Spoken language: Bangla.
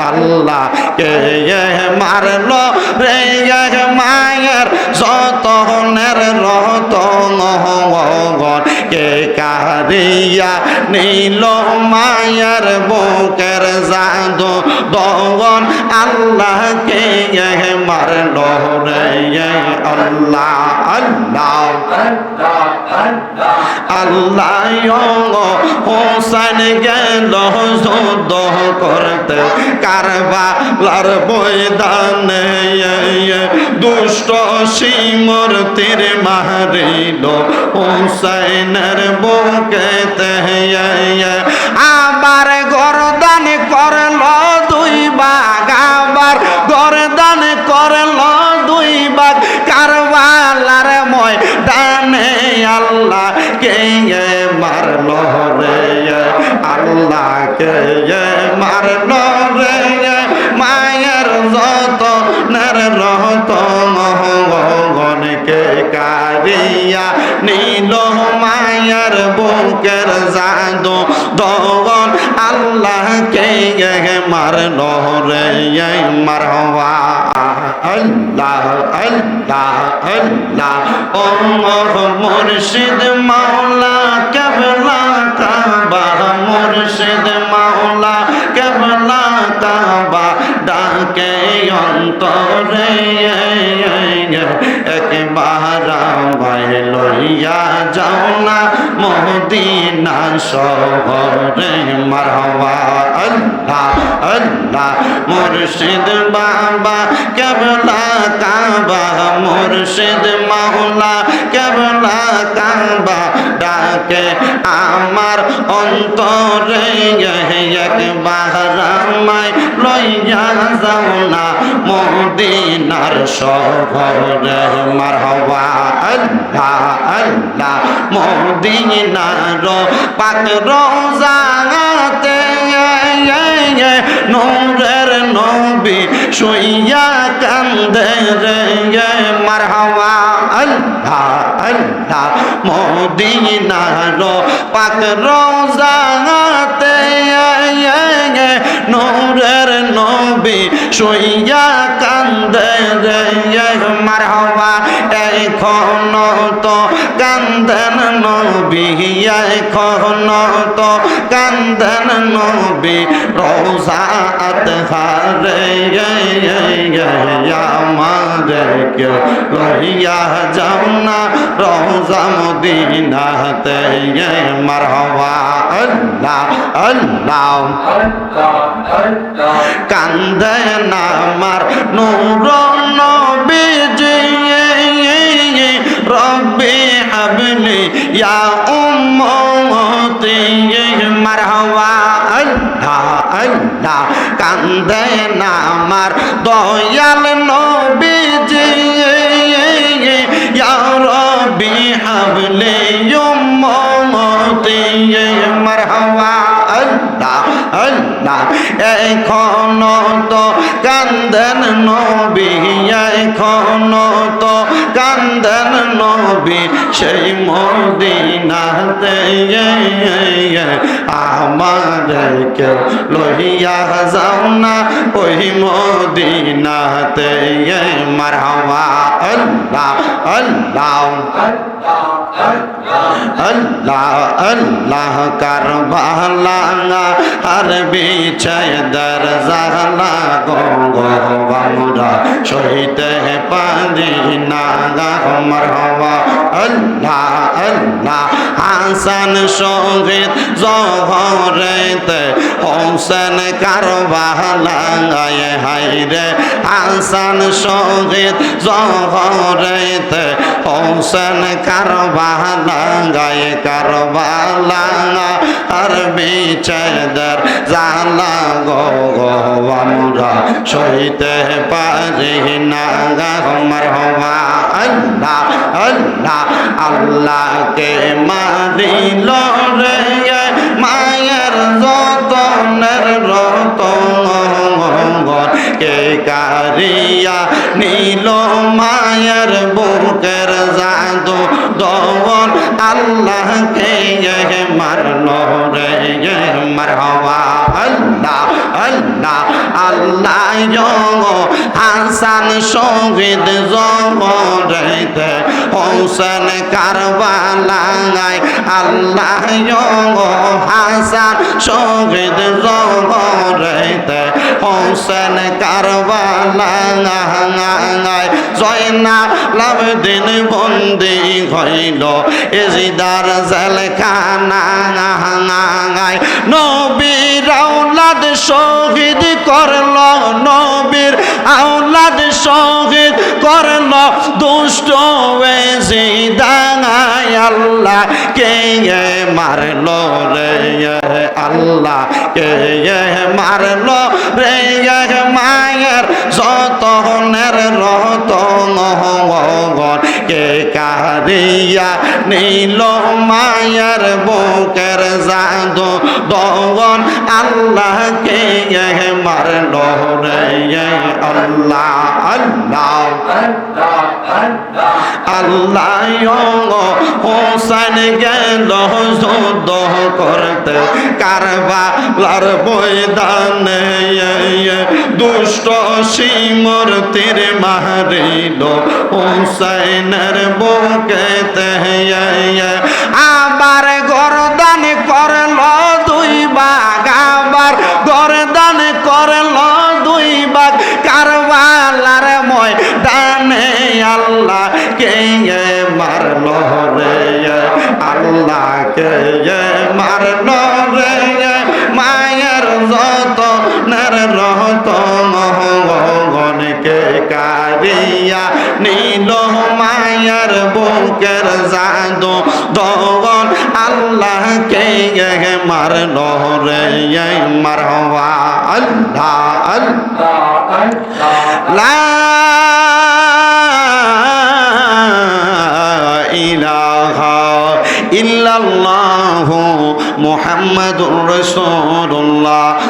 আল্লাহ মারল রে মায়ের যতনের রতন কে কারিয়া নীল মায়ের বুকের জাদু দগন আল্লাহ কে মারল রে আল্লাহ আল্লাহ। আল্লাহ হোসেন গেল যুদ্ধ করতে, কারবালার বৈদানে দুষ্ট সিমর তীর মারিল হোসেনের বুকেতে মারল রে আল্লাহ কে মারল রে মায়ের যত নের রহত গণকে কারিয়া নীল মায়ের বুকের জাদু দগন আল্লাহ কে মারল রে মারওয়া। আল্লাহ আল্লাহ আল্লাহ ও মুর্শিদ মাওলা মুর্শিদ মাওলা কেবলা কাবা ডাকে অন্তরে। একবার আমায় লইয়া যাও না মদিনা শহরে। মারওয়া আল্লাহ আল্লাহ, মুর্শিদ বাবা কেবলা কাবা মুর্শিদ মাওলা কেবলা কাবা ডাকে আমার অন্তরে একবার আমায় লইয়া যাও না। মদিনার শহরে মারহবা আল্লাহ আল্লাহ। মদিনার পাক রোজাতে নূরের নবী শুইয়া কান্দে রে। মারহাওয়া আল্লাহ আল্লাহ মদিনার পাক রোজাতে নূরের নবী শুইয়া কান্দে রে মারহাওয়া এখন তো কান্দেন নবী এখন তো কান্দেন নবী রোজাত হারে আমাদেরকে লইয়া যাও না রোজা মদিনাতে মারহবা আল্লাহ আল্লাহ কান্দে না মার নূর নবীজি রব্বি হাবলি ইয়া উম্মতি মারহাবা আল্লাহ আল্লাহ কান্দে না আমার দয়াল নবীজি ইয়া রব্বি হাবলি উম্মতি মারহাবা আল্লাহ আল্লাহ এখন তো কান্দেন নবী, এখন তো কান্দেন নবী সেই মদিনাতে, আমাদেরকে লইয়া যাও না ওই মদিনাতে। মারহাবা, আল্লাহ আল্লাহ আল্লাহ আল্লাহ। কারবালা আর বিছায় দর জালা আমরা সহিতে পারি না গামর হওয়া আল্লাহ আল্লাহ হাসান শহীদ জহরেতে হোসেন কারবালা হাইরে হাসান শহীদ জহরেতে হোসেন কারবালা গায়ে কারবালা, আর বিছেদের জালা গো গো, আমরা সইতে পারি না গামর হওয়া আল্লাহ আল্লাহ, আল্লাহকে মারিল রে মায়ের যতনের রতন কে কারিয়া নীল মায়ের বুকের জাদু। যখন আল্লাহকে মারলো রে মারহাবা। আল্লাহ আল্লাহ আল্লাহ হাসান শহীদ জমরেতে হোসেন কারবালায়। আল্লাহ হাসান শহীদ জমরেতে হোসেন কারবালায় জয়না লাভদিন বন্দি হইল এজিদার জেলখানায় নবীর আওলাদ শহীদ করল, নবীর আওলাদ শহীদ করল, দুষ্ট এজিদায় আল্লাহ কে মারল রে। আল্লাহ কে মারল রে মায়ের যতনের রতন কে কারিয়া নীল মায়ের বুকের জাদু? দগন আল্লাহ কে মারল রে আল্লাহ আল্লাহ আল্লাহ। হোসেন গেল যুদ্ধ করতে। কারবালার ময়দানে দুষ্ট সিমর তীর মারিল হোসেনের বুকেতে আবার গরদান করল দুই বাগ আবার গরদান করল দুই বাগ কারবালার ময়দানে আল্লাহ কে মারল রে আল্লাহ কে মারল। রহত মহগণকে কারিয়া নীল মায়ের বুকের জাদু দগন আল্লাহ কে মারল রে মারহবা আল্লাহ আল্লাহ। ইলাহা ইল্লাল্লাহু মুহাম্মাদুর রাসূলুল্লাহ